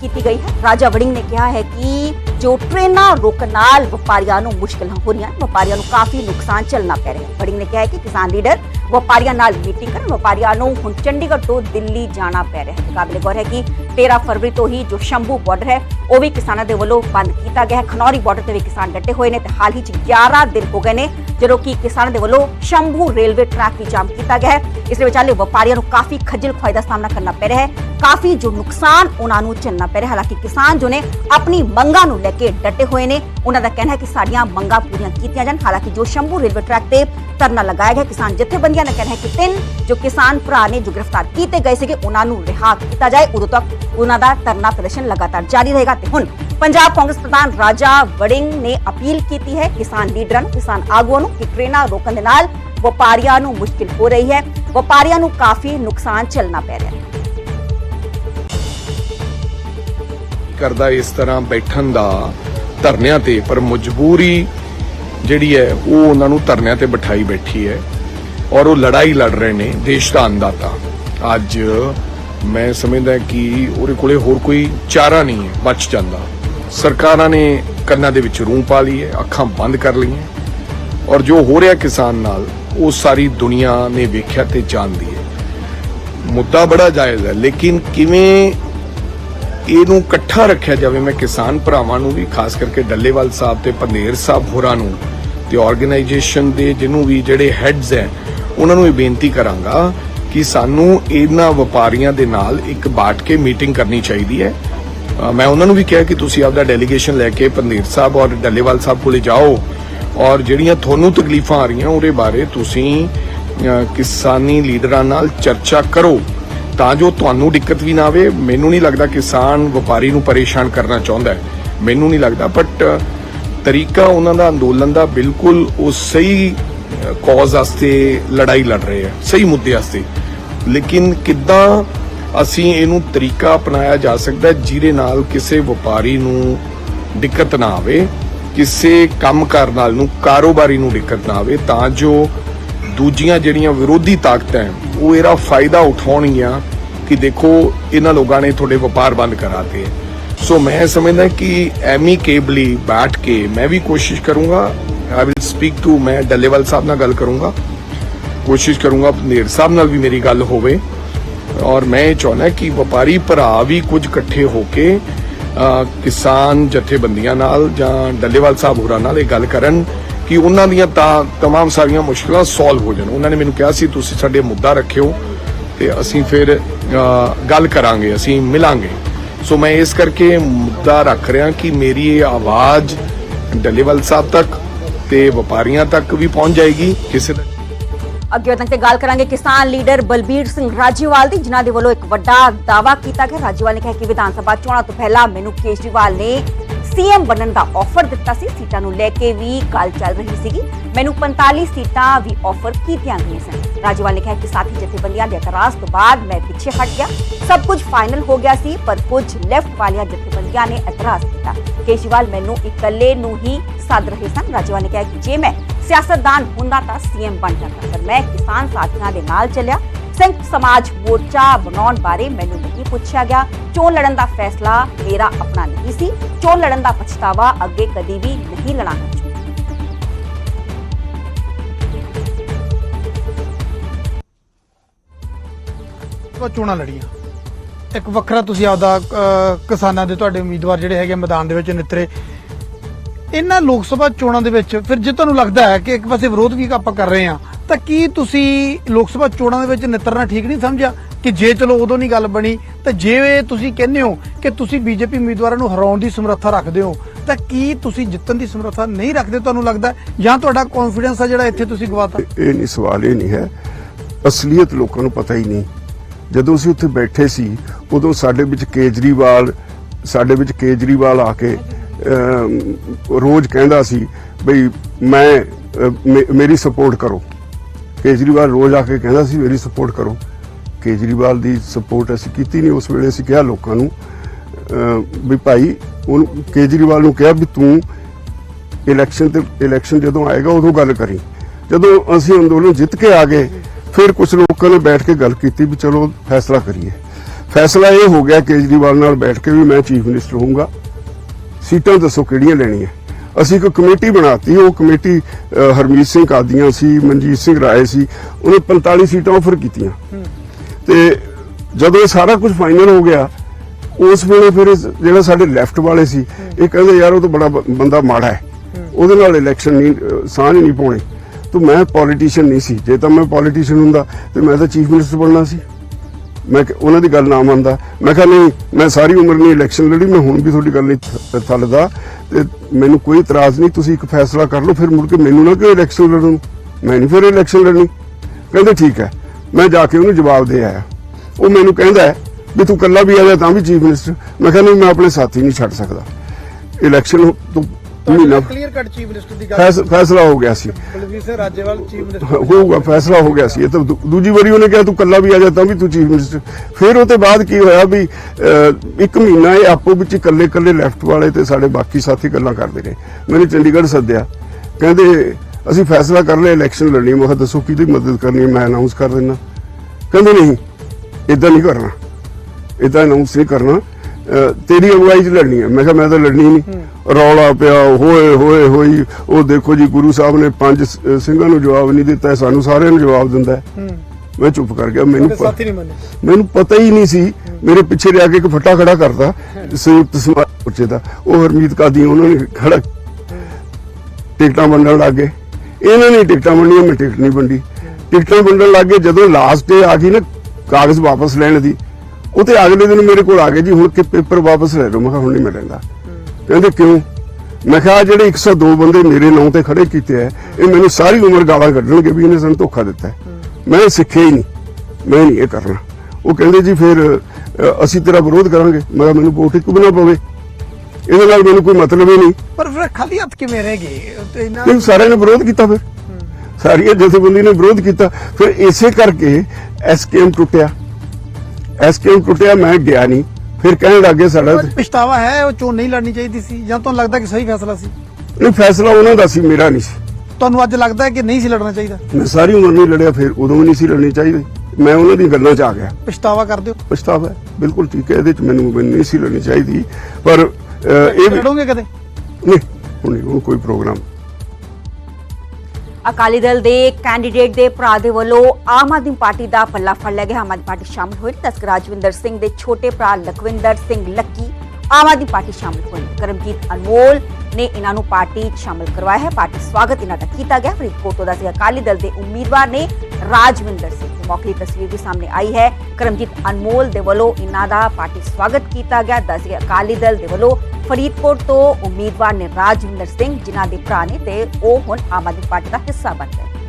ਕੀਤੀ ਗਈ ਹੈ। ਰਾਜਾ ਵੜਿੰਗ ਨੇ ਕਿਹਾ ਹੈ ਕਿ ਜੋ ਟ੍ਰੇਨਾਂ ਰੋਕਣ ਨਾਲ ਵਪਾਰੀਆਂ ਨੂੰ ਮੁਸ਼ਕਲਾਂ ਹੋ ਰਹੀਆਂ ਵਪਾਰੀਆਂ ਨੂੰ ਕਾਫੀ ਨੁਕਸਾਨ ਝੱਲਣਾ ਪੈ ਰਿਹਾ ਹੈ। ਵੜਿੰਗ ਨੇ ਕਿਹਾ ਹੈ ਕਿ ਕਿਸਾਨ ਲੀਡਰ ਵਪਾਰੀਆਂ ਨਾਲ ਮੀਟਿੰਗ ਕਰਨ, ਵਪਾਰੀਆਂ ਨੂੰ ਹੁਣ ਚੰਡੀਗੜ੍ਹ ਤੋਂ ਦਿੱਲੀ ਜਾਣਾ ਪੈ ਰਿਹਾ ਹੈ। ਕਾਬਿਲੇ ਗੌਰ ਹੈ ਕਿ 13 ਫਰਵਰੀ ਤੋਂ ਹੀ ਜੋ ਸ਼ੰਭੂ ਬਾਰਡਰ ਹੈ, ਉਹ ਵੀ ਕਿਸਾਨਾਂ ਦੇ ਵੱਲੋਂ ਬੰਦ ਕੀਤਾ ਗਿਆ ਹੈ। ਖਨੌਰੀ ਬਾਰਡਰ ਤੇ ਵੀ ਕਿਸਾਨ ਡਟੇ ਹੋਏ ਨੇ ਤੇ ਹਾਲ ਹੀ ਚ 11 ਦਿਨ ਹੋ ਗਏ ਨੇ, ਜਦੋਂ ਕਿ ਕਿਸਾਨਾਂ ਦੇ ਵੱਲੋਂ ਸ਼ੰਭੂ ਰੇਲਵੇ ਟਰੈਕ ਵੀ ਜਾਮ ਕੀਤਾ ਗਿਆ ਹੈ। ਇਸ ਦੇ ਵਿਚਾਲੇ ਵਪਾਰੀਆਂ ਨੂੰ ਕਾਫੀ ਖੱਜਲ ਖੁਆਈ ਦਾ ਸਾਹਮਣਾ ਕਰਨਾ ਪੈ ਰਿਹਾ ਹੈ। ਕਾਫੀ ਜੋ ਨੁਕਸਾਨ ਉਹਨਾਂ ਨੂੰ ਝੱਲਣਾ ਪੈ ਰਿਹਾ, ਹਾਲਾਂਕਿ ਕਿਸਾਨ ਜੋ ਨੇ ਆਪਣੀ ਮੰਗਾਂ ਨੂੰ ਲੈ ਕੇ ਡਟੇ ਹੋਏ ਨੇ। ਉਹਨਾਂ ਦਾ ਕਹਿਣਾ ਹੈ ਕਿ ਸਾਡੀਆਂ ਮੰਗਾਂ ਪੂਰੀਆਂ ਕੀਤੀਆਂ ਜਾਣ, ਹਾਲਾਂਕਿ ਜੋ ਸ਼ੰਭੂ ਰੇਲਵੇ ਟਰੈਕ ਤੇ ਧਰਨਾ ਲਗਾਇਆ ਗਿਆ, ਕਿਸਾਨ ਜਥੇਬੰਦੀਆਂ ਦਾ ਕਹਿਣਾ ਹੈ ਕਿ ਤਿੰਨ ਜੋ ਕਿਸਾਨ ਭਰਾ ਨੇ ਜੋ ਗ੍ਰਿਫਤਾਰ ਕੀਤੇ ਗਏ ਸੀਗੇ, ਉਹਨਾਂ ਨੂੰ ਰਿਹਾ ਕੀਤਾ ਜਾਏ। ਉਦੋਂ ਤੱਕ ਉਹਨਾਂ ਦਾ ਧਰਨਾ ਪ੍ਰਦਰਸ਼ਨ ਲਗਾਤਾਰ ਜਾਰੀ ਰਹੇਗਾ ਤੇ ਹੁਣ ਪੰਜਾਬ ਕਾਂਗਰਸ ਪ੍ਰਧਾਨ ਰਾਜਾ ਵੜਿੰਗ ਨੇ ਅਪੀਲ ਕੀਤੀ ਹੈ ਕਿਸਾਨ ਲੀਡਰਾਂ ਨੂੰ, ਕਿਸਾਨ ਆਗੂਆਂ ਨੂੰ ਕਿ ਟ੍ਰੇਨਾਂ ਰੋਕਣ ਦੇ ਨਾਲ ਵਪਾਰੀਆਂ ਨੂੰ ਮੁਸ਼ਕਿਲ ਹੋ ਰਹੀ ਹੈ, ਵਪਾਰੀਆਂ ਨੂੰ ਕਾਫੀ ਨੁਕਸਾਨ ਝੱਲਣਾ ਪੈ ਰਿਹਾ ਹੈ। ਕਰਦਾ ਇਸ ਤਰ੍ਹਾਂ ਬੈਠਣ ਦਾ ਧਰਨਿਆਂ ਤੇ, ਪਰ ਮਜਬੂਰੀ ਜਿਹੜੀ ਹੈ, ਉਹ ਉਹਨਾਂ ਨੂੰ ਧਰਨਿਆਂ ਤੇ ਬਿਠਾਈ ਬੈਠੀ ਹੈ ਔਰ ਉਹ ਲੜਾਈ ਲੜ ਰਹੇ ਨੇ ਦੇਸ਼ ਦਾ ਅੰਦਾਤਾ ਅੱਜ ਮੈਂ ਸਮਝਦਾ ਕਿ ਉਹਦੇ ਕੋਲੇ ਹੋਰ ਕੋਈ ਚਾਰਾ ਨਹੀਂ ਹੈ, ਬਚ ਜਾਂਦਾ। ਸਰਕਾਰਾਂ ਨੇ ਕੰਨਾਂ ਦੇ ਵਿੱਚ ਰੂੰ ਪਾ ਲਈ ਹੈ, ਅੱਖਾਂ ਬੰਦ ਕਰ ਲਈਆਂ। ਔਰ ਜੋ ਹੋ ਰਿਹਾ ਕਿਸਾਨ ਨਾਲ, ਉਹ ਸਾਰੀ ਦੁਨੀਆ ਨੇ ਵੇਖਿਆ ਤੇ ਜਾਣਦੀ ਹੈ। ਮੁੱਦਾ ਬੜਾ ਜਾਇਜ਼ ਹੈ, ਲੇਕਿਨ ਕਿਵੇਂ ਇਹਨੂੰ ਇਕੱਠਾ ਰੱਖਿਆ ਜਾਵੇ, ਮੈਂ ਕਿਸਾਨ ਭਰਾਵਾਂ ਨੂੰ ਵੀ, ਖਾਸ ਕਰਕੇ ਡੱਲੇਵਾਲ ਸਾਹਿਬ ਤੇ ਪੰਦੇਰ ਸਾਹਿਬ ਹੋਰਾਂ ਨੂੰ ਤੇ ਆਰਗੇਨਾਈਜੇਸ਼ਨ ਦੇ ਜਿਹਨੂੰ ਵੀ ਜਿਹੜੇ ਹੈਡਸ ਹੈ, ਉਹਨਾਂ ਨੂੰ ਇਹ ਬੇਨਤੀ ਕਰਾਂਗਾ ਕਿ ਸਾਨੂੰ ਇਹਨਾਂ ਵਪਾਰੀਆਂ ਦੇ ਨਾਲ ਇੱਕ ਬਾਟ ਕੇ ਮੀਟਿੰਗ ਕਰਨੀ ਚਾਹੀਦੀ ਹੈ। ਮੈਂ ਉਹਨਾਂ ਨੂੰ ਵੀ ਕਿਹਾ ਕਿ ਤੁਸੀਂ ਆਪਦਾ ਡੈਲੀਗੇਸ਼ਨ ਲੈ ਕੇ ਪੰਦੇਰ ਸਾਹਿਬ ਔਰ ਡੱਲੇਵਾਲ ਸਾਹਿਬ ਕੋਲੇ ਜਾਓ ਔਰ ਜਿਹੜੀਆਂ ਤੁਹਾਨੂੰ ਤਕਲੀਫਾਂ ਆ ਰਹੀਆਂ ਉਹਦੇ ਬਾਰੇ ਤੁਸੀਂ ਕਿਸਾਨੀ ਲੀਡਰਾਂ ਨਾਲ ਚਰਚਾ ਕਰੋ ਤਾਂ ਜੋ ਤੁਹਾਨੂੰ ਦਿੱਕਤ ਵੀ ਨਾ ਆਵੇ। ਮੈਨੂੰ ਨਹੀਂ ਲੱਗਦਾ ਕਿਸਾਨ ਵਪਾਰੀ ਨੂੰ ਪਰੇਸ਼ਾਨ ਕਰਨਾ ਚਾਹੁੰਦਾ ਹੈ। ਮੈਨੂੰ ਨਹੀਂ ਲੱਗਦਾ ਬਟ ਤਰੀਕਾ ਉਹਨਾਂ ਦਾ ਅੰਦੋਲਨ ਦਾ ਬਿਲਕੁਲ ਉਹ ਸਹੀ ਕਾਜ਼ ਵਾਸਤੇ ਲੜਾਈ ਲੜ ਰਹੇ ਆ, ਸਹੀ ਮੁੱਦੇ ਵਾਸਤੇ। ਲੇਕਿਨ ਕਿੱਦਾਂ ਅਸੀਂ ਇਹਨੂੰ ਤਰੀਕਾ ਅਪਣਾਇਆ ਜਾ ਸਕਦਾ ਜਿਹਦੇ ਨਾਲ ਕਿਸੇ ਵਪਾਰੀ ਨੂੰ ਦਿੱਕਤ ਨਾ ਆਵੇ, ਕਿਸੇ ਕੰਮ ਕੰਮਕਾਰ ਨਾਲ ਨੂੰ ਕਾਰੋਬਾਰੀ ਨੂੰ ਦਿੱਕਤ ਨਾ ਆਵੇ, ਤਾਂ ਜੋ ਦੂਜੀਆਂ ਜਿਹੜੀਆਂ ਵਿਰੋਧੀ ਤਾਕਤਾਂ ਉਹ ਇਹਦਾ ਫਾਇਦਾ ਉਠਾਉਣਗੀਆਂ ਕਿ ਦੇਖੋ ਇਹਨਾਂ ਲੋਕਾਂ ਨੇ ਤੁਹਾਡੇ ਵਪਾਰ ਬੰਦ ਕਰਾਤੇ ਹੈ। ਸੋ ਮੈਂ ਸਮਝਦਾ ਕਿ ਐਮੀਕੇਬਲੀ ਬੈਠ ਕੇ ਮੈਂ ਵੀ ਕੋਸ਼ਿਸ਼ ਕਰੂੰਗਾ ਆਈ ਵਿਲ ਸਪੀਕ ਟੂ ਮੈਂ ਡੱਲੇਵਾਲ ਸਾਹਿਬ ਨਾਲ ਗੱਲ ਕਰੂੰਗਾ ਕੋਸ਼ਿਸ਼ ਕਰੂੰਗਾ ਨੇੜ ਸਾਹਿਬ ਨਾਲ ਵੀ ਮੇਰੀ ਗੱਲ ਹੋਵੇ ਔਰ ਮੈਂ ਇਹ ਚਾਹੁੰਦਾ ਕਿ ਵਪਾਰੀ ਭਰਾ ਵੀ ਕੁਝ ਇਕੱਠੇ ਹੋ ਕੇ ਅ, ਕਿਸਾਨ ਜਥੇਬੰਦੀਆਂ ਨਾਲ ਜਾਂ ਡੱਲੇਵਾਲ ਸਾਹਿਬ ਹੋਰਾਂ ਨਾਲ ਇਹ ਗੱਲ ਕਰਨ ਕਿ ਉਹਨਾਂ ਦੀਆਂ ਤਾਂ तमाम ਸਾਰੀਆਂ ਮੁਸ਼ਕਲਾਂ ਸੋਲਵ ਹੋ ਜਾਣ ਉਹਨਾਂ ਨੇ ਮੈਨੂੰ ਕਿਹਾ ਸੀ ਤੁਸੀਂ ਸਾਡੇ ਮੁੱਦਾ ਰੱਖਿਓ ਤੇ ਅਸੀਂ ਫਿਰ ਅ, ਗੱਲ ਕਰਾਂਗੇ ਅਸੀਂ ਮਿਲਾਂਗੇ ਸੋ ਮੈਂ ਇਸ ਕਰਕੇ ਮੁੱਦਾ ਰੱਖ ਰਿਹਾ ਕਿ ਮੇਰੀ ਇਹ ਆਵਾਜ਼ ਡੱਲੇਵਾਲ ਸਾਹਿਬ ਤੱਕ ਤੇ ਵਪਾਰੀਆਂ ਤੱਕ ਵੀ ਪਹੁੰਚ ਜਾਏਗੀ ਕਿਸੇ ਦਾ ਅੱਗੇ ਵਧਣ ਤੇ ਗੱਲ ਕਰਾਂਗੇ ਕਿਸਾਨ ਲੀਡਰ ਬਲਬੀਰ ਸਿੰਘ ਰਾਜੀਵਾਲ ਦੀ, ਜਿਨ੍ਹਾਂ ਦੇ ਵੱਲੋਂ ਇੱਕ ਵੱਡਾ ਦਾਅਵਾ ਕੀਤਾ ਗਿਆ। ਰਾਜੀਵਾਲ ਨੇ ਕਿਹਾ ਕਿ ਵਿਧਾਨ ਸਭਾ ਚੋਣਾਂ ਤੋਂ ਪਹਿਲਾਂ ਮੈਨੂੰ ਕੇਜਰੀਵਾਲ ਨੇ ਸੀਐਮ ਬਣਨ ਦਾ ਆਫਰ ਦਿੱਤਾ ਸੀ। ਸੀਟਾਂ ਨੂੰ ਲੈ ਕੇ ਵੀ ਗੱਲ ਚੱਲ ਰਹੀ ਸੀਗੀ। ਮੈਨੂੰ 45 ਸੀਟਾਂ ਵੀ ਆਫਰ ਕੀਤੀਆਂ ਗਈਆਂ ਸਨ। ਰਾਜੀਵਾਲ ਨੇ ਕਿਹਾ ਕਿ ਸਾਥੀ ਜਥੇਬੰਦੀਆਂ ਦੇ ਇਤਰਾਜ਼ ਤੋਂ ਬਾਅਦ ਮੈਂ ਪਿੱਛੇ ਹਟ ਗਿਆ। ਸਭ ਕੁਝ ਫਾਈਨਲ ਹੋ ਗਿਆ ਸੀ, ਪਰ ਕੁਝ ਲੈਫਟ ਵਾਲੀਆਂ ਜਥੇਬੰਦੀਆਂ ਨੇ ਇਤਰਾਜ਼ ਕੀਤਾ। ਕੇਜਰੀਵਾਲ ਮੈਨੂੰ ਇਕੱਲੇ ਨੂੰ ਹੀ ਸੱਦ ਰਹੇ ਸਨ। ਰਾਜੀਵਾਲ ਨੇ ਕਿਹਾ ਕਿ ਜੇ ਮੈਂ ਸਿਆਸਤਦਾਨ ਹੁੰਦਾ ਤਾਂ ਸੀਐਮ ਬਣ ਜਾਂਦਾ। ਪਰ ਮੈਂ ਕਿਸਾਨ ਸਾਥੀਆਂ ਦੇ ਨਾਲ ਚੱਲਿਆ। ਸੰਯੁਕਤ ਸਮਾਜ ਮੋਰਚਾ ਬਣਾਉਣ ਬਾਰੇ ਮੈਨੂੰ ਨਹੀਂ ਪੁੱਛਿਆ ਗਿਆ। ਚੋਣ ਲੜਨ ਦਾ ਫੈਸਲਾ ਮੇਰਾ ਆਪਣਾ ਨਹੀਂ ਸੀ। ਚੋਣ ਲੜਨ ਦਾ ਪਛਤਾਵਾ ਅੱਗੇ ਕਦੀ ਵੀ ਨਹੀਂ ਲੜਾਂਗਾ। ਚੋਣਾਂ ਲੜੀਆਂ। ਇੱਕ ਵੱਖਰਾ ਤੁਸੀਂ ਆਪਦਾ ਕਿਸਾਨਾਂ ਦੇ ਤੁਹਾਡੇ ਉਮੀਦਵਾਰ ਜਿਹੜੇ ਹੈਗੇ ਮੈਦਾਨ ਦੇ ਵਿੱਚ ਨਿਤਰੇ। ਇਹਨਾਂ ਲੋਕ ਸਭਾ ਚੋਣਾਂ ਦੇ ਵਿੱਚ ਫਿਰ ਜੇ ਤੁਹਾਨੂੰ ਲੱਗਦਾ ਹੈ ਕਿ ਇੱਕ ਪਾਸੇ ਵਿਰੋਧ ਵੀ ਆਪਾਂ ਕਰ ਰਹੇ ਹਾਂ, ਤਾਂ ਕੀ ਤੁਸੀਂ ਲੋਕ ਸਭਾ ਚੋਣਾਂ ਦੇ ਵਿੱਚ ਨਿਤਰਨਾ ਠੀਕ ਨਹੀਂ ਸਮਝਿਆ? ਕਿ ਜੇ ਚਲੋ ਉਦੋਂ ਨਹੀਂ ਗੱਲ ਬਣੀ, ਤਾਂ ਜੇ ਤੁਸੀਂ ਕਹਿੰਦੇ ਹੋ ਕਿ ਤੁਸੀਂ ਬੀਜੇਪੀ ਉਮੀਦਵਾਰਾਂ ਨੂੰ ਹਰਾਉਣ ਦੀ ਸਮਰੱਥਾ ਰੱਖਦੇ ਹੋ, ਤਾਂ ਕੀ ਤੁਸੀਂ ਜਿੱਤਣ ਦੀ ਸਮਰੱਥਾ ਨਹੀਂ ਰੱਖਦੇ ਤੁਹਾਨੂੰ ਲੱਗਦਾ ਜਾਂ ਤੁਹਾਡਾ ਕੌਨਫੀਡੈਂਸ ਆ ਜਿਹੜਾ ਇੱਥੇ ਤੁਸੀਂ ਗਵਾਤਾ? ਇਹ ਨਹੀਂ ਸਵਾਲ, ਇਹ ਨਹੀਂ ਹੈ। ਅਸਲੀਅਤ ਲੋਕਾਂ ਨੂੰ ਪਤਾ ਹੀ ਨਹੀਂ। ਜਦੋਂ ਅਸੀਂ ਉੱਥੇ ਬੈਠੇ ਸੀ, ਉਦੋਂ ਸਾਡੇ ਵਿੱਚ ਕੇਜਰੀਵਾਲ ਸਾਡੇ ਵਿੱਚ ਕੇਜਰੀਵਾਲ ਆ ਕੇ ਰੋਜ਼ ਕਹਿੰਦਾ ਸੀ ਬਈ ਮੈਂ ਮੇਰੀ ਸਪੋਰਟ ਕਰੋ। ਕੇਜਰੀਵਾਲ ਰੋਜ਼ ਆ ਕੇ ਕਹਿੰਦਾ ਸੀ, ਮੇਰੀ ਸਪੋਰਟ ਕਰੋ। ਕੇਜਰੀਵਾਲ ਦੀ ਸਪੋਰਟ ਅਸੀਂ ਕੀਤੀ ਨਹੀਂ। ਉਸ ਵੇਲੇ ਅਸੀਂ ਕਿਹਾ ਲੋਕਾਂ ਨੂੰ ਵੀ ਭਾਈ, ਉਹਨੂੰ, ਕੇਜਰੀਵਾਲ ਨੂੰ ਕਿਹਾ ਵੀ ਤੂੰ ਇਲੈਕਸ਼ਨ ਤੇ ਇਲੈਕਸ਼ਨ ਜਦੋਂ ਆਏਗਾ, ਉਦੋਂ ਗੱਲ ਕਰੀ। ਜਦੋਂ ਅਸੀਂ ਅੰਦੋਲਨ ਜਿੱਤ ਕੇ ਆ ਗਏ, ਫਿਰ ਕੁਝ ਲੋਕਾਂ ਨੇ ਬੈਠ ਕੇ ਗੱਲ ਕੀਤੀ ਵੀ ਚਲੋ ਫੈਸਲਾ ਕਰੀਏ। ਫੈਸਲਾ ਇਹ ਹੋ ਗਿਆ ਕੇਜਰੀਵਾਲ ਨਾਲ ਬੈਠ ਕੇ ਵੀ ਮੈਂ ਚੀਫ ਮਿਨਿਸਟਰ ਹੋਊਂਗਾ। ਸੀਟਾਂ ਦੱਸੋ ਕਿਹੜੀਆਂ ਲੈਣੀਆਂ? ਅਸੀਂ ਇੱਕ ਕਮੇਟੀ ਬਣਾਤੀ, ਉਹ ਕਮੇਟੀ ਹਰਮੀਤ ਸਿੰਘ ਕਾਦੀਆਂ ਸੀ, ਮਨਜੀਤ ਸਿੰਘ ਰਾਏ ਸੀ, ਉਹਨੇ 45 ਸੀਟਾਂ ਆਫਰ ਕੀਤੀਆਂ। ਤੇ ਜਦੋਂ ਇਹ ਸਾਰਾ ਕੁਝ ਫਾਈਨਲ ਹੋ ਗਿਆ, ਉਸ ਵੇਲੇ ਫਿਰ ਜਿਹੜਾ ਸਾਡੇ ਲੈਫਟ ਵਾਲੇ ਸੀ, ਇਹ ਕਹਿੰਦੇ ਯਾਰ ਉਹ ਤਾਂ ਬੜਾ ਬੰਦਾ ਮਾੜਾ ਹੈ। ਉਹਦੇ ਨਾਲ ਇਲੈਕਸ਼ਨ ਨਹੀਂ, ਸਾਂਝ ਨਹੀਂ ਪਾਉਣੀ। ਤੂੰ ਮੈਂ ਪੋਲੀਟੀਸ਼ੀਅਨ ਨਹੀਂ ਸੀ। ਜੇ ਤਾਂ ਮੈਂ ਪੋਲੀਟੀਸ਼ੀਅਨ ਹੁੰਦਾ, ਤੇ ਮੈਂ ਤਾਂ ਚੀਫ ਮਿਨਿਸਟਰ ਬਣਨਾ ਸੀ। ਮੈਂ ਉਹਨਾਂ ਦੀ ਗੱਲ ਨਾ ਮੰਨਦਾ। ਮੈਂ ਕਿਹਾ, ਨਹੀਂ, ਮੈਂ ਸਾਰੀ ਉਮਰ ਨਹੀਂ ਇਲੈਕਸ਼ਨ ਲੜੀ, ਮੈਂ ਹੁਣ ਵੀ ਤੁਹਾਡੀ ਗੱਲ ਨਹੀਂ ਥੱਲਦਾ। ਤੇ ਮੈਨੂੰ ਕੋਈ ਇਤਰਾਜ਼ ਨਹੀਂ, ਤੁਸੀਂ ਇੱਕ ਫੈਸਲਾ ਕਰ ਲਓ, ਫਿਰ ਮੁੜ ਕੇ ਮੈਨੂੰ ਨਾ ਕਿ ਇਲੈਕਸ਼ਨ ਲੜਨ? ਮੈਂ ਨਹੀਂ ਫਿਰ ਇਲੈਕਸ਼ਨ ਲੜਨੀ। ਕਹਿੰਦੇ, ਠੀਕ ਹੈ। ਮੈਂ ਜਾ ਕੇ ਉਹਨੂੰ ਜਵਾਬ ਦੇ ਆਇਆ। ਉਹ ਮੈਨੂੰ ਕਹਿੰਦਾ ਵੀ, ਤੂੰ ਇਕੱਲਾ ਵੀ ਆ ਜਾ ਤਾਂ ਵੀ ਚੀਫ ਮਿਨਿਸਟਰ। ਮੈਂ ਕਿਹਾ, ਨਹੀਂ, ਮੈਂ ਆਪਣੇ ਸਾਥੀ ਨਹੀਂ ਛੱਡ ਸਕਦਾ। ਇਲੈਕਸ਼ਨ ਤੋਂ ਮਹੀਨਾ। ਕਲੀਅਰ ਕੱਟ ਚੀਫ ਮਿਨਿਸਟਰ ਦੀ ਫੈਸ- ਫੈਸਲਾ ਹੋ ਗਿਆ ਸੀ। ਬਲਵੀਰ ਸਿੰਘ ਰਾਜੇਵਾਲ ਚੀਫ ਮਿਨਿਸਟਰ ਹੋਊਗਾ ਫੈਸਲਾ ਹੋ ਗਿਆ ਸੀ। ਇਹ ਤਾਂ ਦੂ- ਦੂਜੀ ਵਾਰੀ ਉਹਨੇ ਕਿਹਾ ਤੂੰ ਕੱਲਾ ਵੀ ਆ ਜਾ ਤਾਂ ਵੀ ਤੂੰ ਚੀਫ ਮਿਨਿਸਟਰ ਫਿਰ ਉਹ ਤੋਂ ਬਾਅਦ ਕੀ ਹੋਇਆ ਵੀ ਅਹ, ਇੱਕ ਮਹੀਨਾ ਇਹ ਆਪੋ ਵਿੱਚ ਇਕੱਲੇ ਇਕੱਲੇ ਲੈਫਟ ਵਾਲੇ ਤੇ ਸਾਡੇ ਬਾਕੀ ਸਾਥੀ ਗੱਲਾਂ ਕਰਦੇ ਰਹੇ। ਮੈਨੂੰ ਚੰਡੀਗੜ੍ਹ ਸੱਦਿਆ। ਕਹਿੰਦੇ ਅਸੀਂ ਫੈਸਲਾ ਕਰ ਲਿਆ ਇਲੈਕਸ਼ਨ ਲੜਨੀ ਮੈਂ ਕਿਹਾ ਦੱਸੋ ਕਿਹਦੀ ਮਦਦ ਕਰਨੀ ਹੈ? ਮੈਂ ਅਨਾਉਂਸ ਕਰ ਦਿੰਦਾ। ਕਹਿੰਦੇ ਨਹੀਂ ਇਦਾਂ ਨਹੀਂ ਕਰਨਾ। ਇਦਾਂ ਅਨਾਉਂਸ ਨਹੀਂ ਕਰਨਾ। ਤੇਰੀ ਅਗਵਾਈ 'ਚ ਲੜਨੀ ਹੈ ਮੈਂ ਕਿਹਾ ਮੈਂ ਤਾਂ ਲੜਨੀ ਨਹੀਂ। ਰੌਲਾ ਪਿਆ ਹੋਏ ਹੋਏ ਹੋਈ। ਉਹ ਦੇਖੋ ਜੀ ਗੁਰੂ ਸਾਹਿਬ ਨੇ ਪੰਜ ਸਿੰਘਾਂ ਨੂੰ ਜਵਾਬ ਨਹੀਂ ਦਿੱਤਾ ਸਾਨੂੰ ਸਾਰਿਆਂ ਨੂੰ ਜਵਾਬ ਦਿੰਦਾ ਹੈ। ਮੈਂ ਚੁੱਪ ਕਰ ਗਿਆ। ਮੈਨੂੰ ਮੰਨੇ। ਮੈਨੂੰ ਪਤਾ ਹੀ ਨਹੀਂ ਸੀ। ਮੇਰੇ ਪਿੱਛੇ ਲਿਆ ਕੇ ਇੱਕ ਫੱਟਾ ਖੜਾ ਕਰਦਾ ਸੰਯੁਕਤ ਸਮਾਜ ਮੋਰਚੇ ਦਾ। ਉਹ ਹਰਮੀਤ ਕਾਦੀ ਉਹਨਾਂ ਨੇ ਖੜਾ ਟਿਕਟਾਂ ਵੰਡਣ ਲੱਗ ਇਹਨਾਂ ਨੇ ਟਿਕਟਾਂ ਵੰਡੀਆਂ ਮੈਂ ਟਿਕਟ ਨਹੀਂ ਵੰਡੀ। ਟਿਕਟਾਂ ਵੰਡਣ ਲੱਗ ਜਦੋਂ ਲਾਸਟ ਡੇ ਆ ਗਈ ਨਾ ਕਾਗਜ਼ ਵਾਪਸ ਲੈਣ ਦੀ ਉਹ ਤੇ ਅਗਲੇ ਦਿਨ ਮੇਰੇ ਕੋਲ ਆ ਗਏ ਜੀ ਹੁਣ ਕਿ ਪੇਪਰ ਵਾਪਸ ਲੈ ਲਓ। ਮੈਂ ਕਿਹਾ ਹੁਣ ਨਹੀਂ ਮੈਂ ਲੈਂਦਾ। ਕਹਿੰਦੇ ਕਿਉਂ? ਮੈਂ ਕਿਹਾ ਜਿਹੜੇ 102 ਬੰਦੇ ਮੇਰੇ ਨਾਂ ਤੇ ਖੜੇ ਕੀਤੇ ਆ ਇਹ ਮੈਨੂੰ ਸਾਰੀ ਉਮਰ ਗਾਲਾਂ ਕੱਢਣਗੇ ਵੀ ਇਹਨੇ ਸਾਨੂੰ ਧੋਖਾ ਦਿੱਤਾ। ਮੈਂ ਸਿੱਖਿਆ ਹੀ ਨਹੀਂ। ਮੈਂ ਨਹੀਂ ਇਹ ਕਰਨਾ। ਉਹ ਕਹਿੰਦੇ ਜੀ ਫਿਰ ਅਸੀਂ ਤੇਰਾ ਵਿਰੋਧ ਕਰਾਂਗੇ। ਮੈਂ ਕਿਹਾ ਮੈਨੂੰ ਵੋਟ ਇੱਕ ਵੀ ਨਾ ਪਵੇ? ਇਹਦੇ ਨਾਲ ਮੈਨੂੰ ਕੋਈ ਮਤਲਬ ਹੀ ਨਹੀਂ। ਪਰ ਫਿਰ ਖਾਲੀ ਹੱਥ ਕਿਵੇਂ ਰਹਿ ਗਏ? ਤੇ ਇਹਨਾਂ ਸਾਰਿਆਂ ਨੇ ਵਿਰੋਧ ਕੀਤਾ ਫਿਰ। ਸਾਰੀਆਂ ਜਥੇਬੰਦੀ ਨੇ ਵਿਰੋਧ ਕੀਤਾ। ਫਿਰ ਇਸੇ ਕਰਕੇ ਐਸਕੇਐਮ ਟੁੱਟਿਆ। ਐਸਕੇਐਮ ਟੁੱਟਿਆ ਮੈਂ ਗਿਆ ਨਹੀਂ। ਫਿਰ ਕਹਿਣ ਲੱਗੇ ਸਾਡਾ ਪਛਤਾਵਾ ਹੈ ਉਹ ਚੋਣ ਨਹੀਂ ਲੜਨੀ ਚਾਹੀਦੀ ਸੀ ਜਾਂ ਤੁਹਾਨੂੰ ਲੱਗਦਾ ਕਿ ਸਹੀ ਫੈਸਲਾ ਸੀ? ਨਹੀਂ ਫੈਸਲਾ ਉਹਨਾਂ ਦਾ ਸੀ ਮੇਰਾ ਨਹੀਂ ਸੀ। ਤੁਹਾਨੂੰ ਅੱਜ ਲੱਗਦਾ ਹੈ ਕਿ ਨਹੀਂ ਸੀ ਲੜਨਾ ਚਾਹੀਦਾ? ਮੈਂ ਸਾਰੀ ਉਮਰ ਨਹੀਂ ਲੜਿਆ ਫਿਰ ਉਦੋਂ ਵੀ ਨਹੀਂ ਸੀ ਲੜਨੀ ਚਾਹੀਦੀ। ਮੈਂ ਉਹਨਾਂ ਦੀ ਗੱਲਾਂ 'ਚ ਆ ਗਿਆ। ਪਛਤਾਵਾ ਕਰਦੇ ਹੋ ਪਛਤਾਵਾ ਹੈ ਬਿਲਕੁਲ ਠੀਕ ਹੈ ਇਹਦੇ 'ਚ ਮੈਨੂੰ ਮੈਨੂੰ ਨਹੀਂ ਸੀ ਲੜਨੀ ਚਾਹੀਦੀ। ਪਰ ਅ, ਇਹ ਵੀ ਲੜੋਗੇ ਕਦੇ? ਨਹੀਂ ਹੁਣ ਨਹੀਂ ਹੁਣ ਕੋਈ ਪ੍ਰੋਗਰਾਮ ਅਕਾਲੀ ਦਲ ਦੇ ਕੈਂਡੀਡੇਟ ਦੇ ਭਰਾ ਦੇ ਵੱਲੋਂ ਆਮ ਆਦਮੀ ਪਾਰਟੀ ਦਾ ਪੱਲਾ ਫੜ ਲਿਆ ਗਿਆ ਆਮ ਆਦਮੀ ਪਾਰਟੀ ਸ਼ਾਮਲ ਹੋਏ ਨੇ। ਤਸਕਰ ਰਾਜਵਿੰਦਰ ਸਿੰਘ ਦੇ ਛੋਟੇ ਭਰਾ ਲਖਵਿੰਦਰ ਸਿੰਘ ਲੱਕੀ ਆਮ ਆਦਮੀ ਪਾਰਟੀ ਸ਼ਾਮਲ ਹੋਏ ਨੇ। ਕਰਮਜੀਤ ਅਨਮੋਲ ਨੇ ਇਹਨਾਂ ਨੂੰ ਪਾਰਟੀ 'ਚ ਸ਼ਾਮਲ ਕਰਵਾਇਆ ਹੈ ਪਾਰਟੀ ਸਵਾਗਤ ਇਹਨਾਂ ਦਾ ਕੀਤਾ ਗਿਆ ਫਰੀਦਕੋਟ ਤੋਂ ਦੱਸਿਆ ਅਕਾਲੀ ਦਲ ਦੇ ਉਮੀਦਵਾਰ ਨੇ ਰਾਜਵਿੰਦਰ ਸਿੰਘ ਮੌਕੇ ਦੀ ਤਸਵੀਰ ਵੀ ਸਾਹਮਣੇ ਆਈ ਹੈ। ਕਰਮਜੀਤ ਅਨਮੋਲ ਦੇ ਵੱਲੋਂ ਇਨ੍ਹਾਂ ਦਾ ਪਾਰਟੀ ਸਵਾਗਤ ਕੀਤਾ ਗਿਆ। ਦੱਸਿਆ ਅਕਾਲੀ ਦਲ ਦੇ ਵੱਲੋਂ ਫਰੀਦਕੋਟ ਤੋਂ ਉਮੀਦਵਾਰ ਨੇ ਰਾਜਵਿੰਦਰ ਸਿੰਘ, ਜਿਨ੍ਹਾਂ ਦੇ ਭਰਾ ਨੇ ਤੇ ਉਹ ਹੁਣ ਆਮ ਆਦਮੀ ਪਾਰਟੀ ਦਾ ਹਿੱਸਾ ਬਣ ਗਏ।